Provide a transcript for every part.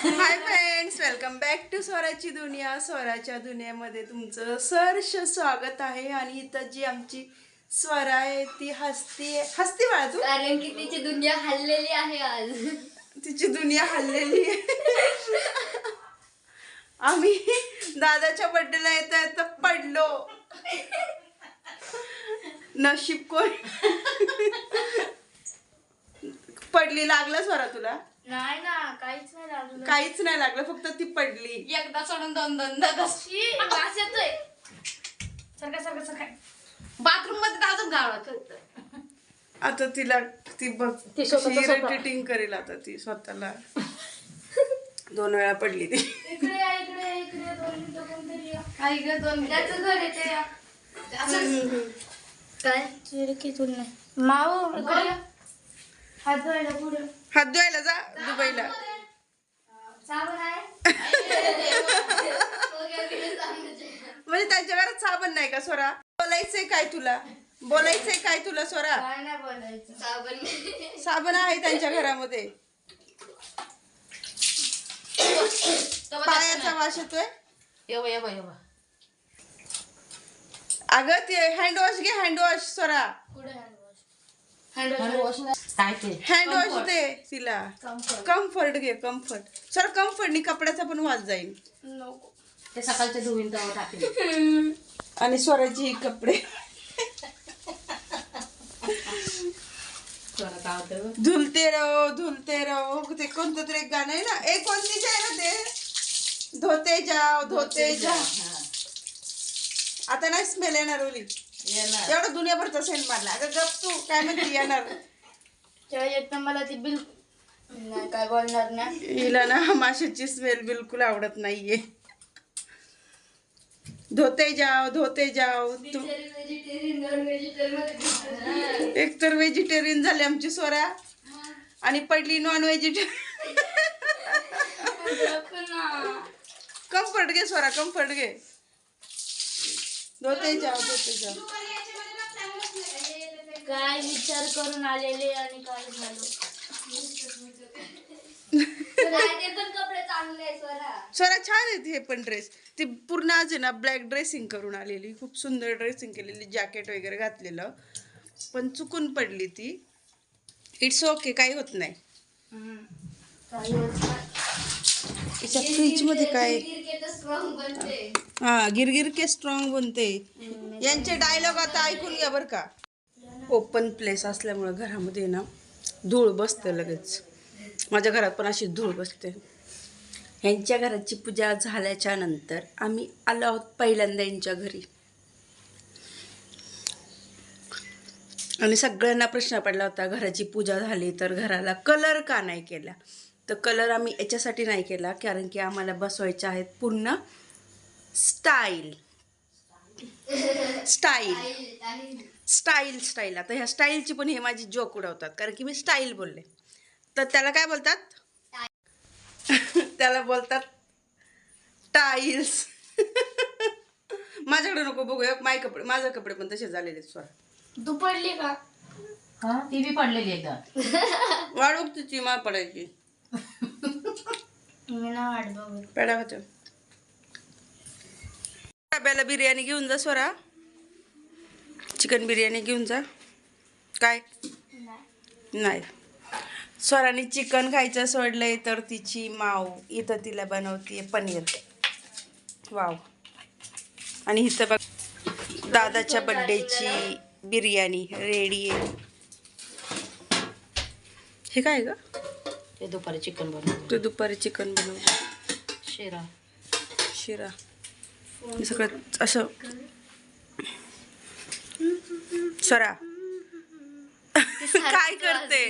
Hi friends welcome back to स्वराची दुनिया. स्वराच्या दुनियामध्ये तुमचं सहर्ष स्वागत आहे. आणि इथं जी आमची स्वरा आहे ती हसती हसती बाळा तू? कारण की तिची दुनिया हल्लेली आहे आज. तिची दुनिया हल्लेली आहे. आम्ही दादाच्या बर्थडेला येता येता पडलो. नशीब कोण? पडली लागलं स्वरा तुला? नाही ना काहीच नाही लागलं. काहीच नाही लागलं फक्त ती पडली. एकदा सोडून दोन दोनदा कशी वास येतोय. सरका सरका सरका. बाथरूममध्ये अजून गावात होत आता तिला ती बघ ती स्वतःचं स्वतः. इरिटेटिंग करेल आता ती स्वतःला. दोन वेळा पडली ती. इकडे या, इकडे या, इकडे या, दोन मिनिटं कोणतरी या. इकडे दोन मिनिटं. त्याचं घर येते या. असं- काय? खिचून नाही माऊ इकडे या. हात धुवायला पुढे. हात धुवायला जा दुबईला. साबण आहे. म्हणजे त्यांच्या घरात साबण नाही का स्वरा बोलायचंय काय तुला? बोलायचंय काय तुला बोलायचं. साबण. साबण आहे त्यांच्या घरामध्ये. पायाचा वास येतोय? अगं ते हँडवॉश घे हँडवॉश स्वरा ते हँडवॉश दे तिला. कम्फर्ट घे कम्फर्ट सर कम्फर्टनी कपड्याचा पण वास जाईल ते सकाळचे धुवीन टाकेल आणि स्वराची कपडे. धुलते रहो धुलते रहो. ते कोणतं तरी एक गाणं आहे ना? एक कोणतीच आहे ना ते? धोते जाओ धोते जाओ. आता नाही स्मेल येणार ओली. येणार. एवढं दुनियाभरचा सेंट मारला अगं गप तू काय म्हणते येणार? तेव्हा मला ती बिल नाही काय बोलणार नाही हिला ना माशाची स्मेल बिलकुल आवडत नाहीये. धोते जाओ धोते जाओ तू एक तर व्हेजिटेरियन झाली आमची स्वरा आणि पडली नॉन व्हेजिटेरियन कम्फर्ट घे स्वरा कम्फर्ट घे. धोते जाओ धोते जाओ काय विचार करून आलेले आणि काय झालं? कपडे चांगले स्वरा. स्वरा छान आहेत हे पण ड्रेस ती पूर्ण आज आहे ना ब्लॅक ड्रेसिंग करून आलेली खूप सुंदर ड्रेसिंग केलेली जॅकेट वगैरे घातलेलं. पण चुकून पडली ती. इट्स ओके काही होत नाही. तिच्या फ्रीजमध्ये काय? हा गिरगिर के स्ट्रॉंग बनते. यांचे डायलॉग आता ऐकून घ्या बरं का. ओपन प्लेस असल्यामुळं घरामध्ये ना धूळ बसते लगेच. माझ्या घरात पण अशी धूळ बसते. यांच्या घराची पूजा झाल्याच्यानंतर आम्ही आलो आहोत पहिल्यांदा यांच्या घरी. आणि सगळ्यांना प्रश्न पडला होता घराची पूजा झाली तर घराला कलर का नाही केला? तर कलर आम्ही याच्यासाठी नाही केला कारण की आम्हाला बसवायचे आहेत पूर्ण स्टाईल. स्टाईल. Style style. आता ह्या स्टाईलची पण हे माझी जोक उडवतात कारण की मी स्टाईल बोलले. तर त्याला काय बोलतात? त्याला बोलतात टाईल्स. माझ्याकडे नको बघूया माय कपडे माझे कपडे पण तसे झालेले आहेत स्वरा तू पडली का? हा? ती बी पडलेली एकदा वाढवू तिची मा पडायची. मी ना वाट बघत पेडा होत्या डब्याला बिर्याणी घेऊन जा स्वरा चिकन बिर्याणी घेऊन जा. काय? नाही. स्वराने चिकन खायचं सोडलंय तर तिची माव इथं तिला बनवते पनीर. वाव. आणि इथं बघ दादाच्या बड्डेची बिर्याणी रेडी आहे. हे काय ग? ते दुपारी चिकन बनवलं तू दुपारी चिकन बनवलं शिरा. शिरा. हे सगळं असं. स्वरा काय करते?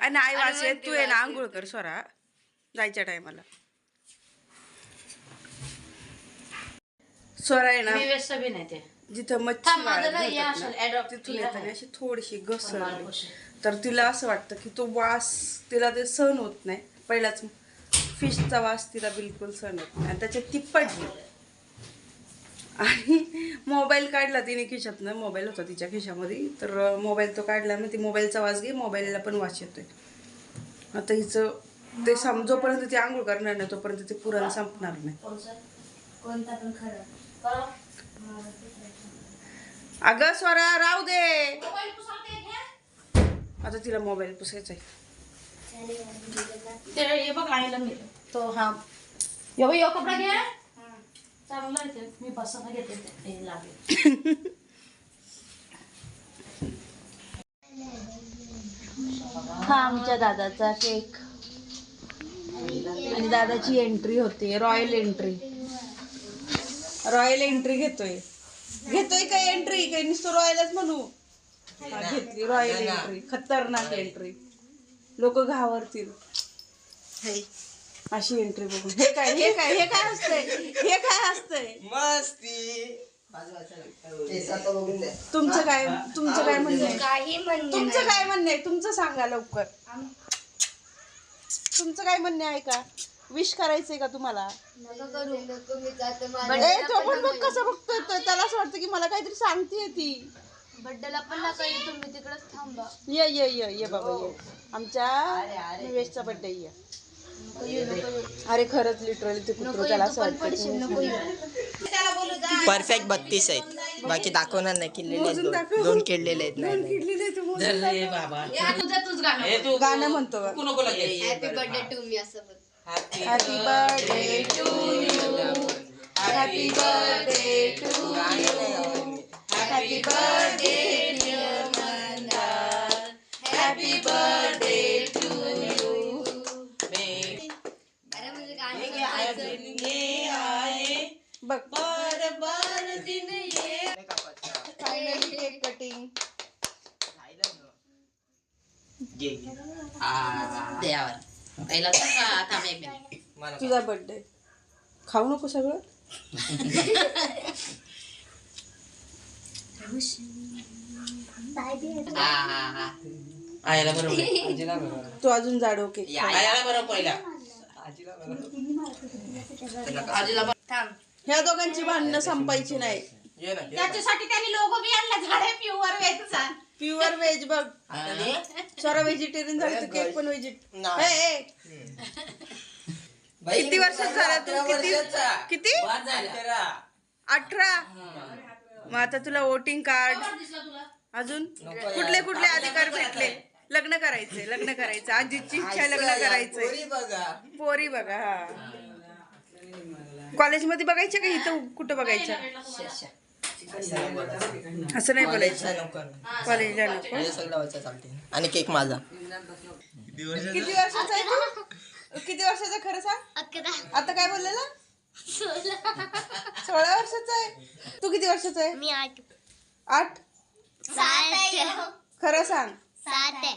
आणि आई वासे तू आहे ना आंघोळ कर स्वरा जायच्या टायमाला. स्वरा आहे ना. जिथं मच्छी तिथून येताना अशी थोडीशी घसर. तर तिला असं वाटतं की तो वास तिला ते सहन होत नाही. पहिलाच फिशचा वास तिला बिलकुल सहन होत नाही. आणि त्याच्यात ती पडली आणि मोबाईल काढला तिने खिशातनं. मोबाईल होता तिच्या खिशामध्ये. तर मोबाईल तो काढला मग ती मोबाईलचा वास घे मोबाईलला पण वास येतोय. आता हिचं ते सम जोपर्यंत ती आंघोळ करणार नाही तोपर्यंत ते पुरण संपणार नाही. अगं स्वरा राहू दे. आता तिला मोबाईल पुसायचा आहे. ते हे बघ आईला मी. तो हा. यो यो कपडा घे. चांगला येते मी बसवून घेते लागेल. हा आमच्या दादाचा केक आणि दादाची एंट्री होते रॉयल एंट्री रॉयल एंट्री घेतोय. घेतोय काय एंट्री काही नुसतं रॉयलच म्हणू. घेतली रॉयल एंट्री खतरनाक एंट्री लोक घाबरतील. अशी एंट्री बघून. हे काय हे काय हे काय असतंय? हे काय असतंय? मस्ती. तुमचं काय तुमचं काय म्हणणं काही म्हणणे तुमचं काय म्हणणं आहे? तुमचं सांगा लवकर. तुमचं काय म्हणणं आहे का? विश करायचंय का तुम्हाला? नका करू. नको मी जाते ए, तो पण बघ कसं बघतोय. तो. त्याला असं वाटतं की मला काहीतरी सांगते ती. बड्डेला पण नका येऊ तुम्ही तिकडेच थांबा. ये ये ये ये बाबा ये. आमच्या निवेशचा बर्थडे ये. नको येऊ नको येऊ. अरे खरंच लिटरली ते नको कुत्र त्याला येऊ असं तू पण पडशील की नको येऊ. परफेक्ट बत्तीस आहेत. बाकी दाखवणार नाही किडलेले आहेत दोन. दोन किडलेले आहेत नाही ते दाखव. बाबा. तुझं तूच गाणं गाणं म्हणतो तू नको लगेच. हॅपी बर्थडे टू मी असं बोल. Happy birthday to you happy birthday to happy birthday dear Mandar happy birthday to you अरे म्हणजे गाणं बघ फायनली केक कटिंग देवावर पहिला तर का थांब एक मिनिट तुझा बर्थडे खाऊ नको सगळं हा हा हा आयला बरोबर तू अजून जाडो केक आयला बरोबर पहिला. आजीला बरं. थांब. ह्या दोघांची भांडणं संपायची नाही. त्याच्यासाठी त्यांनी लोगो बी आणला झाडे प्युअर वेजचा प्युअर व्हेज बघ. स्वरा व्हेजिटेरियन झाली तर केक पण व्हेजिटेरियन किती वर्षात झाला तू? किती? किती. अठरा. मग आता तुला वोटिंग कार्ड अजून? कुठले कुठले अधिकार भेटले? लग्न करायचे लग्न करायचं आजीची इच्छा आहे लग्न करायचंय. बघा. पोरी बघा हा. कॉलेजमध्ये बघायचे का इथं? कुठं बघायचं असं नाही बोलायचं. कॉलेजला नको सगळं व्हायचं चालते आणि केक माझा. किती वर्षाचा? आहे तू? किती वर्षाचा खरं सांग? आता काय बोललेला? सोळा. वर्षाचा आहे? तू किती वर्षाचा आहे? मी आठ. आठ? सात खरं सांग. सात आहे.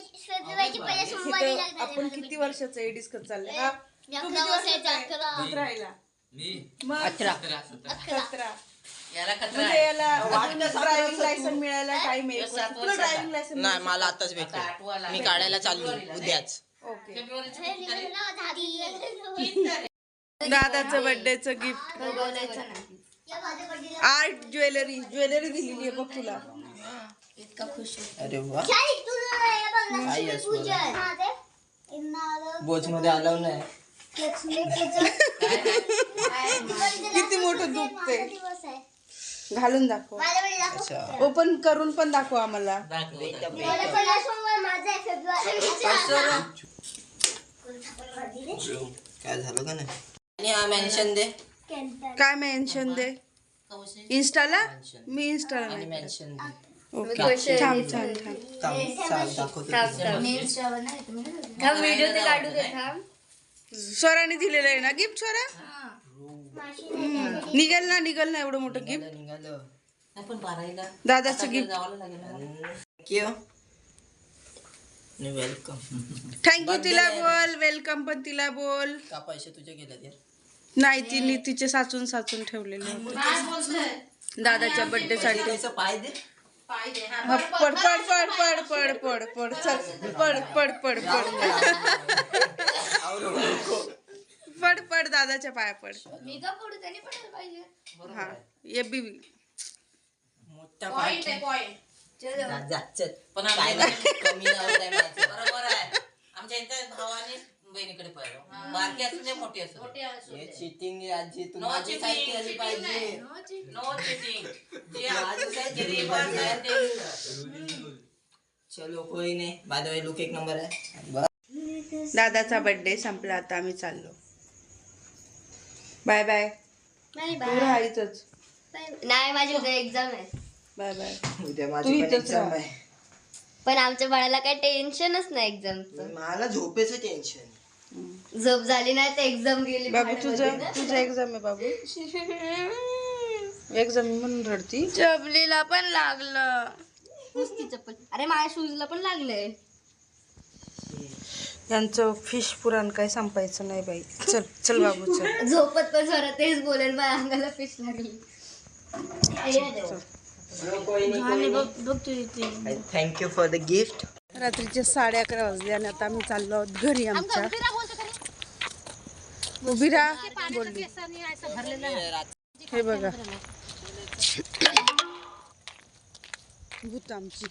इथं आपण किती वर्षाचं आहे डिस्कस चाललंय? हा? तू किती वर्षाचा आहे? किती राहिला मग अठरा सतरा. याला खतरा म्हणजे आहे. याला ड्रायव्हिंग लायसन मिळायला टाइम आहे. सात तुला ड्रायव्हिंग लायसन नाही मला आताच आता भेटलं आठवा लागला. मी काढायला चाललो उद्याच. ओके. तारीख? दादाचं बर्थडेचं गिफ्ट आर्ट ज्वेलरी ज्वेलरी दिलेली आहे बघ तुला. इतका खुश अरे बोच मध्ये आलो. नाही. किती मोठं दुखते घालून दाखव. ओपन करून पण दाखव आम्हाला. काय झालं का नाही? आणि हा मेन्शन दे काय मेन्शन दे. इन्स्टाला मी इन्स्टाला आणि नाही मेन्शन दे ओके थांब थांब थांब थांब, चाल दाखवतो तुला. व्हिडिओ ते काढू दे थांब स्वराने दिलेलं आहे ना गिफ्ट स्वरा हम्म. निघेल ना निघेल ना एवढं मोठं गिफ्ट निघालं, दादाचं गिफ्ट जावं लागेल ना. थँक्यू वेलकम थँक्यू तिला बोल वेलकम पण तिला बोल. का पैसे तुझे गेले यार? नाही तिने तिचे साचून साचून ठेवलेले होते. दादाच्या बर्थडे साठी. त्याचं पाय दे. हा, पड पड पड पड पड पड पड चल. पड पड पड पड. पड पड दादाच्या पाया पड. हा ये बी मोठा पाय चलो जा, जा, चल. पण काय आमच्या नाही, कमी. बरोबर आहे. आमच्या इथे भावाने बहिणीकडे बारकी असू दे मोठी असू दे. हे चिटिंग आजी. तू No माझी cheating, साईड केली cheating पाहिजे. नो चिटिंग जे जे. आहे. ते चलो कोई नाही. बाय द वे लुक एक नंबर आहे. बस. दादाचा बर्थडे संपला आता आम्ही चाललो. बाय बाय तू राहायचंच नाही माझी उद्या एक्झाम आहे. Bye bye. उद्या तू माझी पण इथंच एक्झाम राहा. आहे. पण आमच्या बाळाला काही टेन्शनच नाही एक्झामचं मला झोपेचं टेन्शन झोप झाली नाही तर एक्झाम गेली बाबू तुझं तुझं एक्झाम आहे बाबू. एक्झाम म्हणून रडती. चपलीला पण लागलं. नुसती चप्पल. अरे माझ्या शूजला पण लागलंय. यांचं फिश पुराण काय संपायचं नाही बाई. चल चल बाबू चल. झोपत पण जरा तेच बोलेल माझ्या अंगाला फिश लागली. थँक्यू फॉर द गिफ्ट रात्रीचे साडे अकरा वाजले आणि आता आम्ही चाललो आहोत घरी आमच्या. उभी राहा बोलली. हे बघा. भूत आमची.